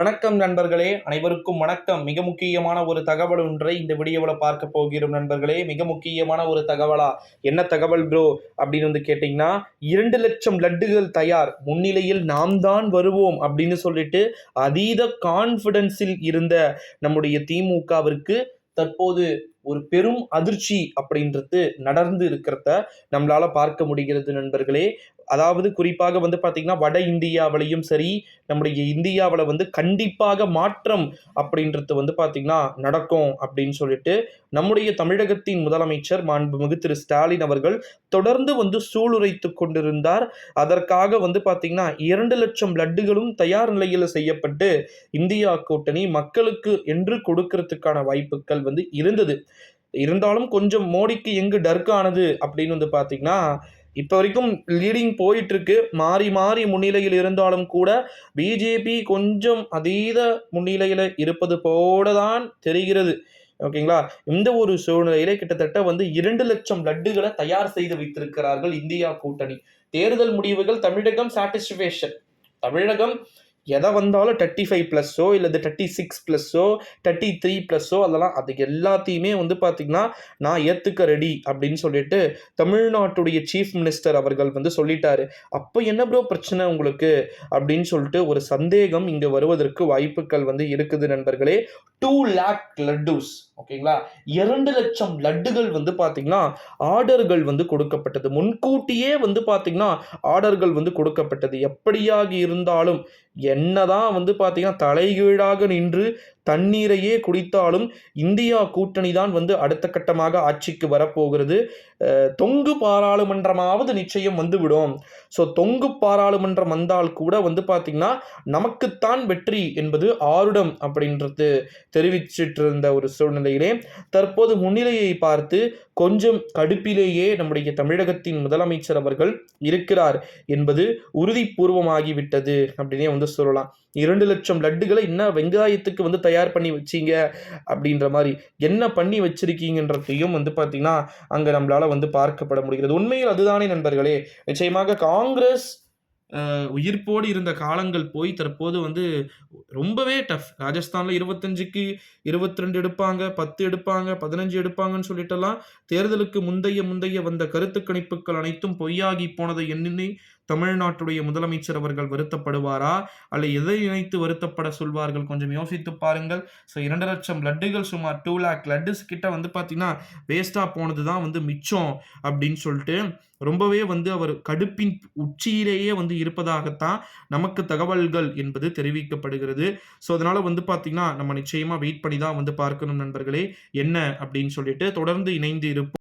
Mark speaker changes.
Speaker 1: வணக்கம் நண்பர்களே அனைவருக்கும் வணக்கம். மிக முக்கியமான ஒரு தகவல் ஒன்றை இந்த வீடியோவில் பார்க்க போகிறோம் நண்பர்களே. மிக முக்கியமான ஒரு தகவலா? என்ன தகவல் ப்ரோ அப்படின்னு வந்து கேட்டிங்கன்னா இரண்டு லட்சம் லட்டுகள் தயார். முன்னிலையில் நாம் தான் வருவோம் அப்படின்னு சொல்லிட்டு அதீத கான்ஃபிடென்ஸில் இருந்த நம்முடைய திமுகவிற்கு தற்போது ஒரு பெரும் அதிர்ச்சி அப்படின்றது நடந்து இருக்கிறத நம்மளால பார்க்க முடிகிறது நண்பர்களே. அதாவது குறிப்பாக வந்து பார்த்திங்கன்னா வட இந்தியாவிலையும் சரி நம்முடைய இந்தியாவில் வந்து கண்டிப்பாக மாற்றம் அப்படின்றது வந்து பார்த்திங்கன்னா நடக்கும் அப்படின்னு சொல்லிட்டு நம்முடைய தமிழகத்தின் முதலமைச்சர் மாண்புமிகு திரு ஸ்டாலின் அவர்கள் தொடர்ந்து வந்து சூளுரைத்து கொண்டிருந்தார். அதற்காக வந்து பார்த்திங்கன்னா இரண்டு லட்சம் லட்டுகளும் தயார் நிலையில் செய்யப்பட்டு இந்தியா கூட்டணி மக்களுக்கு என்று கொடுக்கறதுக்கான வாய்ப்புகள் வந்து இருந்தது. இருந்தாலும் கொஞ்சம் மோடிக்கு எங்கு டர்க் ஆனது அப்படின்னு வந்து பார்த்திங்கன்னா இப்போ வரைக்கும் லீடிங் போயிட்டுருக்கு. மாறி மாறி முன்னிலையில் இருந்தாலும் கூட பிஜேபி கொஞ்சம் அதீத முன்னிலையில் இருப்பது போல தான் தெரிகிறது ஓகேங்களா இந்த ஒரு சூழ்நிலையிலே கிட்டத்தட்ட வந்து இரண்டு லட்சம் லட்டுகளை தயார் செய்து வைத்திருக்கிறார்கள் இந்தியா கூட்டணி. தேர்தல் முடிவுகள் தமிழகம் சாட்டிஸ்ஃபேஷன் தமிழகம் எதை வந்தாலும் தேர்ட்டி ஃபைவ் ப்ளஸ்ஸோ இல்லை தேர்ட்டி சிக்ஸ் ப்ளஸ்ஸோ தேர்ட்டி த்ரீ ப்ளஸ்ஸோ அதெல்லாம் அது எல்லாத்தையுமே வந்து பார்த்திங்கன்னா நான் ஏற்றுக்க ரெடி அப்படின்னு சொல்லிட்டு தமிழ்நாட்டுடைய சீஃப் மினிஸ்டர் அவர்கள் வந்து சொல்லிட்டாரு. அப்போ என்ன ப்ரோ பிரச்சனை உங்களுக்கு? அப்படின்னு சொல்லிட்டு ஒரு சந்தேகம் இங்கே வருவதற்கு வாய்ப்புகள் வந்து இருக்குது நண்பர்களே. டூ லேக் லட்டூஸ் ஓகேங்களா? இரண்டு லட்சம் லட்டுகள் வந்து பார்த்தீங்கன்னா ஆர்டர்கள் வந்து கொடுக்கப்பட்டது. முன்கூட்டியே வந்து பார்த்தீங்கன்னா ஆர்டர்கள் வந்து கொடுக்கப்பட்டது. எப்படியாக இருந்தாலும் என்னதான் வந்து பார்த்தீங்கன்னா தலைகீழாக நின்று தண்ணீரையே குடித்தாலும் இந்தியா கூட்டணி தான் வந்து அடுத்த கட்டமாக ஆட்சிக்கு வரப்போகிறது. தொங்கு பாராளுமன்றமாவது நிச்சயம் வந்துவிடும். ஸோ தொங்கு பாராளுமன்றம் வந்தால் கூட வந்து பார்த்திங்கன்னா நமக்குத்தான் வெற்றி என்பது ஆருடம் அப்படின்றது தெரிவிச்சிட்டு இருந்த ஒரு சூழ்நிலையிலே. தற்போது முன்னிலையை பார்த்து கொஞ்சம் கடுப்பிலேயே நம்முடைய தமிழகத்தின் முதலமைச்சர் அவர்கள் இருக்கிறார் என்பது உறுதிபூர்வமாகிவிட்டது அப்படின்னே வந்து சொல்லலாம். இரண்டு லட்சம் லட்டுகளை இன்னும் வெங்காயத்துக்கு வந்து தயார் பண்ணி வச்சிங்க அப்படின்ற மாதிரி என்ன பண்ணி வச்சிருக்கீங்கன்றதையும் வந்து பார்த்திங்கன்னா அங்கே நம்மளால் வந்து பார்க்கப்பட முடிகிறது. உண்மையில் அதுதானே நண்பர்களே? நிச்சயமாக காங்கிரஸ் உயிர்ப்போடு இருந்த காலங்கள் போய் தற்போது வந்து ரொம்பவே டஃப் ராஜஸ்தானில் இருபத்தஞ்சுக்கு இருபத்தி ரெண்டு எடுப்பாங்க பத்து எடுப்பாங்க பதினஞ்சு எடுப்பாங்கன்னு சொல்லிட்டெல்லாம் தேர்தலுக்கு முந்தைய முந்தைய வந்த கருத்து கணிப்புகள் அனைத்தும் பொய்யாகி போனதை எண்ணி தமிழ்நாட்டுடைய முதலமைச்சர் அவர்கள் வருத்தப்படுவாரா? அல்ல எதை இணைத்து வருத்தப்பட சொல்வார்கள்? கொஞ்சம் யோசித்து பாருங்கள். ஸோ இரண்டு லட்சம் லட்டுகள் சுமார் டூ லேக் லட்டுஸ் கிட்ட வந்து பார்த்தீங்கன்னா வேஸ்ட்டாக போனது தான் வந்து மிச்சம் அப்படின்னு சொல்லிட்டு ரொம்பவே வந்து அவர் கடுப்பின் உச்சியிலேயே வந்து இருப்பதாகத்தான் நமக்கு தகவல்கள் என்பது தெரிவிக்கப்படுகிறது. ஸோ அதனால் வந்து பார்த்திங்கன்னா நம்ம நிச்சயமாக வெயிட் பண்ணி தான் வந்து பார்க்கணும் நண்பர்களே. என்ன அப்படின்னு சொல்லிட்டு தொடர்ந்து இணைந்து இருப்போம்.